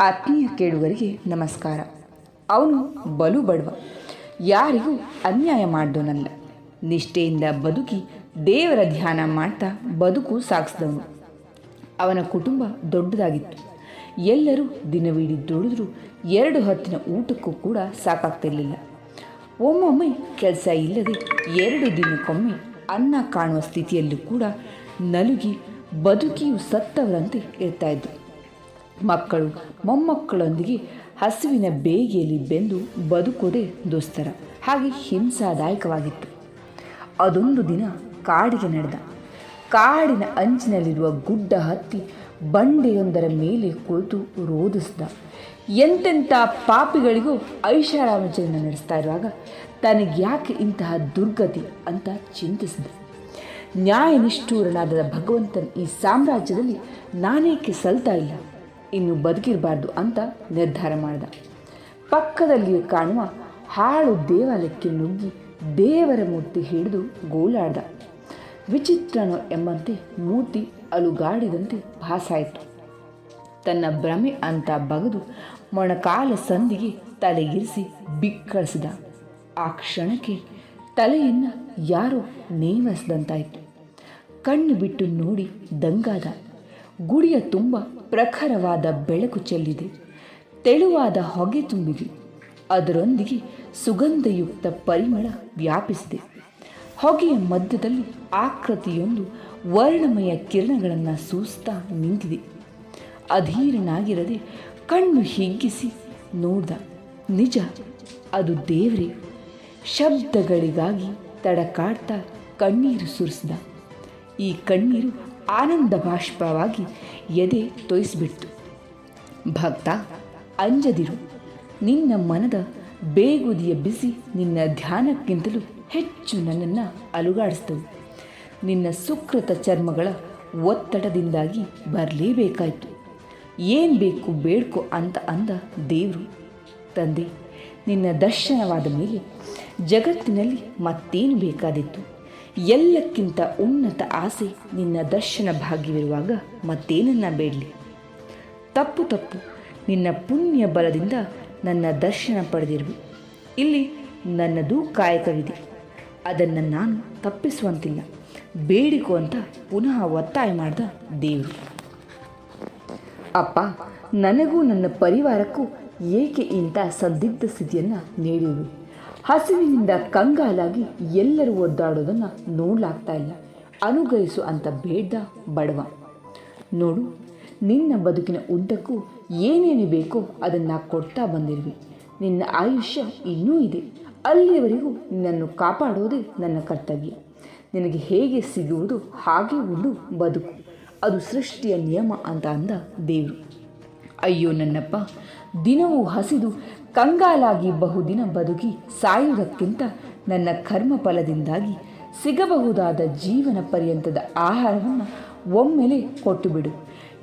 ಆತ್ಮೀಯ ಕೇಳುವರಿಗೆ ನಮಸ್ಕಾರ. ಅವನು ಬಲು ಬಡವ. ಯಾರಿಗೂ ಅನ್ಯಾಯ ಮಾಡಿದವನಲ್ಲ. ನಿಷ್ಠೆಯಿಂದ ಬದುಕಿ ದೇವರ ಧ್ಯಾನ ಮಾಡ್ತಾ ಬದುಕು ಸಾಗಿಸಿದವನು. ಅವನ ಕುಟುಂಬ ದೊಡ್ಡದಾಗಿತ್ತು. ಎಲ್ಲರೂ ದಿನವಿಡೀ ದುಡಿದ್ರೂ, ಎರಡು ಹೊತ್ತಿನ ಊಟಕ್ಕೂ ಕೂಡ ಸಾಕಾಗ್ತಿರಲಿಲ್ಲ. ಒಮ್ಮೊಮ್ಮೆ ಕೆಲಸ ಇಲ್ಲದೆ ಎರಡು ದಿನಕ್ಕೊಮ್ಮೆ ಅನ್ನ ಕಾಣುವ ಸ್ಥಿತಿಯಲ್ಲೂ ಕೂಡ ನಲುಗಿ ಬದುಕಿಯು ಸತ್ತವರಂತೆ ಇರ್ತಾಯಿದ್ರು ಮಕ್ಕಳು ಮೊಮ್ಮಕ್ಕಳೊಂದಿಗೆ ಹಸುವಿನ ಬೇಗೆಯಲ್ಲಿ ಬೆಂದು ಬದುಕೋದೇ ದುಸ್ತರ. ಹಾಗೆ ಹಿಂಸಾದಾಯಕವಾಗಿತ್ತು. ಅದೊಂದು ದಿನ ಕಾಡಿಗೆ ನಡೆದ. ಕಾಡಿನ ಅಂಚಿನಲ್ಲಿರುವ ಗುಡ್ಡ ಹತ್ತಿ ಬಂಡೆಯೊಂದರ ಮೇಲೆ ಕುಳಿತು ರೋಧಿಸಿದ. ಎಂತೆಂಥ ಪಾಪಿಗಳಿಗೂ ಐಷಾರಾಮಚರಣ ನಡೆಸ್ತಾ ಇರುವಾಗ ತನಗೆ ಯಾಕೆ ಇಂತಹ ದುರ್ಗತಿ ಅಂತ ಚಿಂತಿಸಿದ. ನ್ಯಾಯನಿಷ್ಠೂರನಾದ ಭಗವಂತನ ಈ ಸಾಮ್ರಾಜ್ಯದಲ್ಲಿ ನಾನೇಕೆ ಸಲ್ತಾ ಇಲ್ಲ? ಇನ್ನು ಬದುಕಿರಬಾರ್ದು ಅಂತ ನಿರ್ಧಾರ ಮಾಡಿದ. ಪಕ್ಕದಲ್ಲಿ ಕಾಣುವ ಹಾಳು ದೇವಾಲಯಕ್ಕೆ ನುಗ್ಗಿ ದೇವರ ಮೂರ್ತಿ ಹಿಡಿದು ಗೋಲಾಡ್ದ ವಿಚಿತ್ರನೋ ಎಂಬಂತೆ ಮೂರ್ತಿ ಅಲುಗಾಡಿದಂತೆ ಭಾಸಾಯಿತು. ತನ್ನ ಭ್ರಮೆ ಅಂತ ಬಗೆದು ಮೊಣಕಾಲ ಸಂದಿಗೆ ತಲೆಗಿರಿಸಿ ಬಿಕ್ಕಳಿಸಿದ. ಆ ಕ್ಷಣಕ್ಕೆ ತಲೆಯನ್ನು ಯಾರೋ ನೇಮಿಸಿದಂತಾಯಿತು. ಕಣ್ಣು ಬಿಟ್ಟು ನೋಡಿ ದಂಗಾದ ಗುಡಿಯ ತುಂಬ ಪ್ರಖರವಾದ ಬೆಳಕು ಚೆಲ್ಲಿದೆ. ತೆಳುವಾದ ಹೊಗೆ ತುಂಬಿದೆ. ಅದರೊಂದಿಗೆ ಸುಗಂಧಯುಕ್ತ ಪರಿಮಳ ವ್ಯಾಪಿಸಿದೆ. ಹೊಗೆಯ ಮಧ್ಯದಲ್ಲಿ ಆಕೃತಿಯೊಂದು ವರ್ಣಮಯ ಕಿರಣಗಳನ್ನು ಸೂಸ್ತಾ ನಿಂತಿದೆ. ಅಧೀರನಾಗಿರದೆ ಕಣ್ಣು ಹಿಗ್ಗಿಸಿ ನೋಡ್ದ, ನಿಜ, ಅದು ದೇವರೇ. ಶಬ್ದಗಳಿಗಾಗಿ ತಡಕಾಡ್ತಾ ಕಣ್ಣೀರು ಸುರಿಸಿದ. ಈ ಕಣ್ಣೀರು ಆನಂದ ಬಾಷ್ಪವಾಗಿ ಎದೆ ತೊಯಿಸಿಬಿಟ್ಟು ಭಕ್ತ, ಅಂಜದಿರು, ನಿನ್ನ ಮನದ ಬೇಗುದಿಯ ಬಿಸಿ ನಿನ್ನ ಧ್ಯಾನಕ್ಕಿಂತಲೂ ಹೆಚ್ಚು ನನ್ನನ್ನು ಅಲುಗಾಡಿಸ್ತವು. ನಿನ್ನ ಸುಕೃತ ಚರ್ಮಗಳ ಒತ್ತಡದಿಂದಾಗಿ ಬರಲೇಬೇಕಾಯಿತು. ಏನು ಬೇಕು ಬೇಡ್ಕೊ ಅಂತ ಅಂದ ದೇವರು. ತಂದೆ, ನಿನ್ನ ದರ್ಶನವಾದ ಮೇಲೆ ಜಗತ್ತಿನಲ್ಲಿ ಮತ್ತೇನು ಬೇಕಾದಿತ್ತು ಎಲ್ಲಕ್ಕಿಂತ ಉನ್ನತ ಆಸೆ ನಿನ್ನ ದರ್ಶನ ಭಾಗ್ಯವಿರುವಾಗ ಮತ್ತೇನನ್ನ ಬೇಡಲಿ? ತಪ್ಪು ತಪ್ಪು. ನಿನ್ನ ಪುಣ್ಯ ಬಲದಿಂದ ನನ್ನ ದರ್ಶನ ಪಡೆದಿರುವೆ ಇಲ್ಲಿ ನನ್ನದು ಕಾಯಕವಿದೆ. ಅದನ್ನು ನಾನು ತಪ್ಪಿಸುವಂತಿಲ್ಲ. ಬೇಡಿಕೋ ಅಂತ ಪುನಃ ಒತ್ತಾಯ ಮಾಡಿದ ದೇವರು. ಅಪ್ಪ, ನನಗೂ ನನ್ನ ಪರಿವಾರಕ್ಕೂ ಏಕೆ ಇಂಥ ಸಂದಿಗ್ಧ ಸ್ಥಿತಿಯನ್ನು ನೀಡಿರುವೆ ಹಸಿವಿನಿಂದ ಕಂಗಾಲಾಗಿ ಎಲ್ಲರೂ ಒದ್ದಾಡೋದನ್ನು ನೋಡ್ಲಾಗ್ತಾ ಇಲ್ಲ. ಅನುಗ್ರಹಿಸು ಅಂತ ಬೇಡ ಬಡವ. ನೋಡು, ನಿನ್ನ ಬದುಕಿನ ಉದ್ದಕ್ಕೂ ಏನೇನು ಬೇಕೋ ಅದನ್ನು ಕೊಡ್ತಾ ಬಂದಿರುವೆ ನಿನ್ನ ಆಯುಷ್ಯ ಇನ್ನೂ ಇದೆ. ಅಲ್ಲಿಯವರೆಗೂ ನಿನ್ನನ್ನು ಕಾಪಾಡೋದೇ ನನ್ನ ಕರ್ತವ್ಯ. ನಿನಗೆ ಹೇಗೆ ಸಿಗುವುದು ಹಾಗೆ ಒಂದು ಬದುಕು. ಅದು ಸೃಷ್ಟಿಯ ನಿಯಮ ಅಂತ ಅಂದ ದೇವರು. ಅಯ್ಯೋ ನನ್ನಪ್ಪ, ದಿನವೂ ಹಸಿದು ಕಂಗಾಲಾಗಿ ಬಹುದಿನ ಬದುಕಿ ಸಾಯುವುದಕ್ಕಿಂತ ನನ್ನ ಕರ್ಮ ಫಲದಿಂದಾಗಿ ಸಿಗಬಹುದಾದ ಜೀವನ ಪರ್ಯಂತದ ಆಹಾರವನ್ನು ಒಮ್ಮೆಲೆ ಕೊಟ್ಟುಬಿಡು.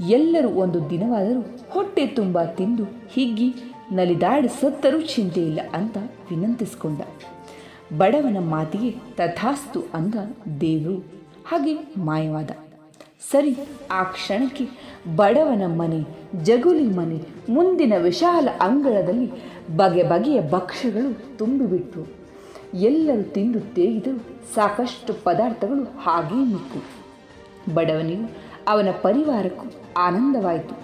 ಎಲ್ಲರೂ ಒಂದು ದಿನವಾದರೂ ಹೊಟ್ಟೆ ತುಂಬ ತಿಂದು ಹಿಗ್ಗಿ ನಲಿದಾಡಿ ಸತ್ತರೂ ಚಿಂತೆ ಇಲ್ಲ ಅಂತ ವಿನಂತಿಸಿಕೊಂಡ. ಬಡವನ ಮಾತಿಗೆ ತಥಾಸ್ತು ಅಂದ ದೇವರು. ಹಾಗೆ ಮಾಯವಾದ ಸರಿ, ಆ ಕ್ಷಣಕ್ಕೆ ಬಡವನ ಮನೆ, ಜಗುಲಿ ಮನೆ, ಮುಂದಿನ ವಿಶಾಲ ಅಂಗಳದಲ್ಲಿ ಬಗೆ ಬಗೆಯ ಭಕ್ಷ್ಯಗಳು ತುಂಬಿಬಿಟ್ಟು ಎಲ್ಲರೂ ತಿಂದು ತೇಗಿದರೂ ಸಾಕಷ್ಟು ಪದಾರ್ಥಗಳು ಹಾಗೇ ಮಿಕ್ಕು ಬಡವನಿಗೂ ಅವನ ಪರಿವಾರಕ್ಕೂ ಆನಂದವಾಯಿತು.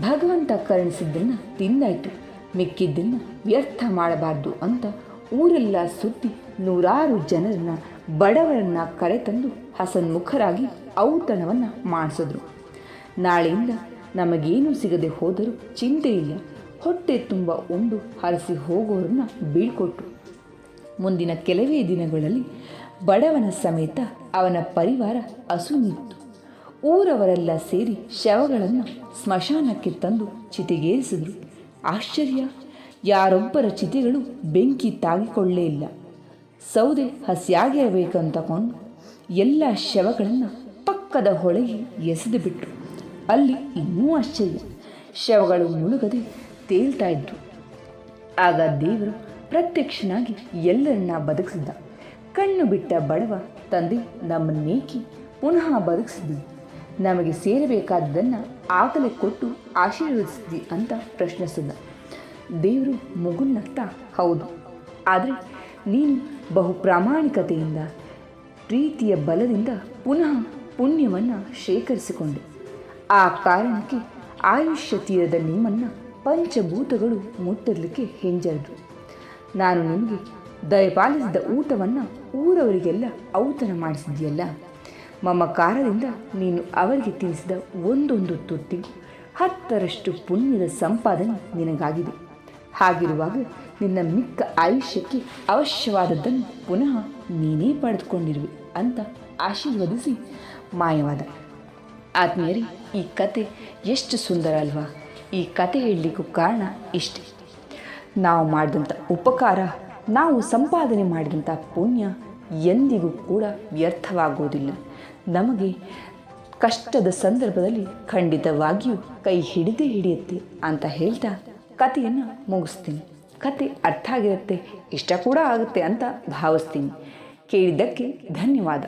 ಭಗವಂತ ಕರುಣಿಸಿದ್ದನ್ನು ತಿಂದಾಯಿತು. ಮಿಕ್ಕಿದ್ದನ್ನು ವ್ಯರ್ಥ ಮಾಡಬಾರ್ದು ಅಂತ ಊರೆಲ್ಲ ಸುತ್ತಿ ನೂರಾರು ಜನರನ್ನ ಬಡವರನ್ನ ಕರೆತಂದು ಹಸನ್ಮುಖರಾಗಿ ಔತಣವನ್ನು ಮಾಡಿಸಿದ್ರು. ನಾಳೆಯಿಂದ ನಮಗೇನು ಸಿಗದೆ ಹೋದರೂ ಚಿಂತೆ ಇಲ್ಲ ಹೊಟ್ಟೆ ತುಂಬ ಉಂಡು ಹರಸಿ ಹೋಗೋರನ್ನ ಬೀಳ್ಕೊಟ್ರು. ಮುಂದಿನ ಕೆಲವೇ ದಿನಗಳಲ್ಲಿ ಬಡವನ ಸಮೇತ ಅವನ ಪರಿವಾರ ಅಸುನಿತ್ತು ಊರವರೆಲ್ಲ ಸೇರಿ ಶವಗಳನ್ನು ಸ್ಮಶಾನಕ್ಕೆ ತಂದು ಚಿತೆಗೇರಿಸಿದ್ರು. ಆಶ್ಚರ್ಯ, ಯಾರೊಬ್ಬರ ಚಿತೆಗಳು ಬೆಂಕಿ ತಾಗಿಕೊಳ್ಳೇ ಇಲ್ಲ. ಸೌದೆ ಹಸಿಯಾಗಿರಬೇಕಂತಕೊಂಡು ಎಲ್ಲ ಶವಗಳನ್ನು ಪಕ್ಕದ ಹೊಳೆಗೆ ಎಸೆದು ಬಿಟ್ಟರು ಅಲ್ಲಿ ಇನ್ನೂ ಆಶ್ಚರ್ಯ. ಶವಗಳು ಮುಳುಗದೆ ತೇಲ್ತಾ ಇದ್ರು. ಆಗ ದೇವರು ಪ್ರತ್ಯಕ್ಷನಾಗಿ ಎಲ್ಲರನ್ನ ಬದುಕಿಸಿದ. ಕಣ್ಣು ಬಿಟ್ಟ ಬಡವ ತಂದೆ ನಮ್ಮನ್ನೇಕಿ ಪುನಃ ಬದುಕಿಸಿದ್ವಿ ನಮಗೆ ಸೇರಬೇಕಾದ್ದನ್ನು ಆಗಲೇ ಕೊಟ್ಟು ಆಶೀರ್ವದಿಸಿದ್ವಿ ಅಂತ ಪ್ರಶ್ನಿಸಿದ ದೇವರು ಮುಗುನ್ನತ್ತ ಹೌದು. ಆದರೆ ನೀನು ಬಹು ಪ್ರಾಮಾಣಿಕತೆಯಿಂದ ಪ್ರೀತಿಯ ಬಲದಿಂದ ಪುನಃ ಪುಣ್ಯವನ್ನು ಶೇಖರಿಸಿಕೊಂಡೆ, ಆ ಕಾರಣಕ್ಕೆ ಆಯುಷ್ಯ ತೀರದ ನಿಮ್ಮನ್ನು ಪಂಚಭೂತಗಳು ಮುಟ್ಟಲಿಕ್ಕೆ ಹಿಂಜರಿದು ನಾನು ನಿಮಗೆ ದಯಪಾಲಿಸಿದ ಊಟವನ್ನು ಊರವರಿಗೆಲ್ಲ ಔತಣ ಮಾಡಿಸಿದೆಯಲ್ಲ? ಮಮಕಾರದಿಂದ ನೀನು ಅವರಿಗೆ ತಿಳಿಸಿದ ಒಂದೊಂದು ತುತ್ತಿ ಹತ್ತರಷ್ಟು ಪುಣ್ಯದ ಸಂಪಾದನೆ ನಿನಗಾಗಿದೆ. ಹಾಗಿರುವಾಗ ನಿನ್ನ ಮಿಕ್ಕ ಆಯುಷ್ಯಕ್ಕೆ ಅವಶ್ಯವಾದದ್ದನ್ನು ಪುನಃ ನೀನೇ ಪಡೆದುಕೊಂಡಿರುವೆ ಅಂತ ಆಶೀರ್ವದಿಸಿ ಮಾಯವಾದ. ಆತ್ಮೀಯರೇ, ಈ ಕತೆ ಎಷ್ಟು ಸುಂದರ ಅಲ್ವಾ? ಈ ಕತೆ ಹೇಳಲಿಕ್ಕೂ ಕಾರಣ ಇಷ್ಟೇ. ನಾವು ಮಾಡಿದಂಥ ಉಪಕಾರ, ನಾವು ಸಂಪಾದನೆ ಮಾಡಿದಂಥ ಪುಣ್ಯ ಎಂದಿಗೂ ಕೂಡ ವ್ಯರ್ಥವಾಗುವುದಿಲ್ಲ ನಮಗೆ ಕಷ್ಟದ ಸಂದರ್ಭದಲ್ಲಿ ಖಂಡಿತವಾಗಿಯೂ ಕೈ ಹಿಡಿದೇ ಹಿಡಿಯುತ್ತೆ ಅಂತ ಹೇಳ್ತಾ ಕಥೆಯನ್ನು ಮುಗಿಸ್ತೀನಿ. ಕತೆ ಅರ್ಥ ಆಗಿರುತ್ತೆ, ಇಷ್ಟ ಕೂಡ ಆಗುತ್ತೆ ಅಂತ ಭಾವಿಸ್ತೀನಿ. ಕೇಳಿದ್ದಕ್ಕೆ ಧನ್ಯವಾದ.